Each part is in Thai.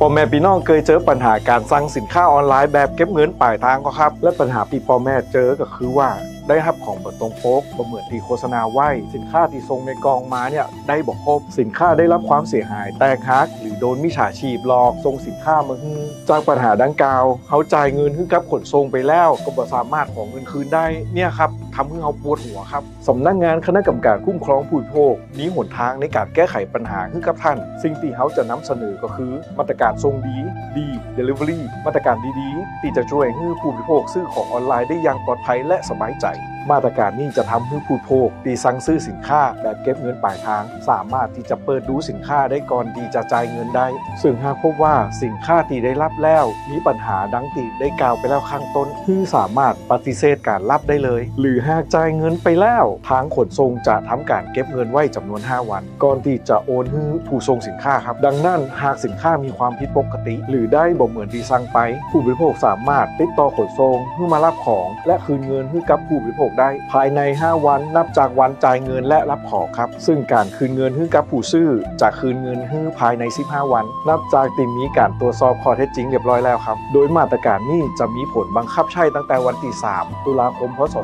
พ่อแม่พี่น้องเคยเจอปัญหาการสั่งสินค้าออนไลน์แบบเก็บเงินปลายทางก็ครับ และปัญหาพี่พ่อแม่เจอก็คือว่า ได้รับของบดตรงโปกบ่เมือนที่โฆษณาไหวสินค้าที่ส่งในกองมาเนี่ยได้บอกครบสินค้าได้รับความเสียหาย แตกหักหรือโดนมิจฉาชีพหลอกส่งสินค้ามาฮือจากปัญหาดังกล่าวเขาจ่ายเงินให้กับขนส่งไปแล้วก็บ่สามารถของเงินคืนได้เนี่ยครับทำให้เขาปวดหัวครับสำนักงานคณะกรรมการคุ้มครองผู้บริโภคมีหนทางในการแก้ไขปัญหาให้กับท่าน สิ่งที่เขาจะนำเสนอก็คือมาตรการส่งดีดี Delivery มาตรการดีๆ ที่จะช่วยให้ผู้บริโภคซื้อของออนไลน์ได้อย่างปลอดภัยและสบายใจ มาตรการนี้จะทำให้ผู้โภคที่สั่งซื้อสินค้าแบบเก็บเงินปลายทาง สามารถที่จะเปิดดูสินค้าได้ก่อนที่จะจ่ายเงินได้ ซึ่งหากพบว่าสินค้าที่ได้รับแล้ว มีปัญหาดังที่ได้กล่าวไปแล้วข้างต้นคือสามารถปฏิเสธการรับได้เลย หรือหากจ่ายเงินไปแล้ว ทางขนส่งจะทำการเก็บเงินไว้จำนวน 5 วัน ก่อนที่จะโอนให้ผู้ส่งสินค้าครับ ดังนั้นหากสินค้ามีความผิดปกติ หรือได้บ่เหมือนที่สั่งไป ผู้บริโภคสามารถติดต่อขนส่งเพื่อมารับของ และคืนเงินให้กับผู้บริโภคได้ภายใน 5 วันนับจากวันจ่ายเงินและรับของครับ ซึ่งการคืนเงินให้กับผู้ซื้อจะคืนเงินให้ภายใน 15 วัน นับจากที่มีการตรวจสอบข้อเท็จจริงเรียบร้อยแล้วครับ โดยมาตรการนี้จะมีผลบังคับใช้ตั้งแต่วันที่ 3 ตุลาคม พศ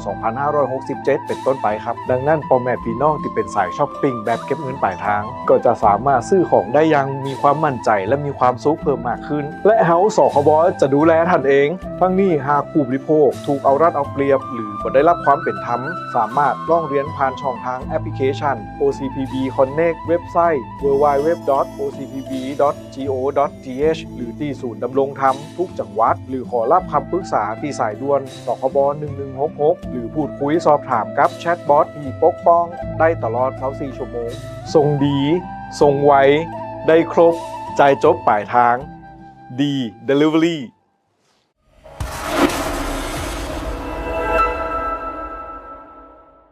2567 เป็นต้นไปครับ ดังนั้นพ่อแม่พี่น้องที่เป็นสายช้อปปิ้งแบบเก็บเงินปลายทาง ก็จะสามารถซื้อของได้อยังมีความมั่นใจและมีความสุขเพิ่มมากขึ้น และเฮาสคบจะดูแลท่านเอง ทั้งนี้หากผู้บริโภคถูกเอารัดเอาเปรียบ หรือบ่ได้รับความเป็นธรรม สามารถร้องเรียนผ่านช่องทางแอปพลิเคชัน OCPB Connect เว็บไซต์ www.ocpb.go.th หรือที่ศูนย์ดำรงธรรมทุกจังหวัด หรือขอรับคำปรึกษาที่สายด่วนสคบ1166 หรือพูดคุยสอบถามกับแชทบอทที่ปกป้อง ได้ตลอด24ชั่วโมงส่งดีส่งไวได้ครบ ใจจบปลายทาง ดี Delivery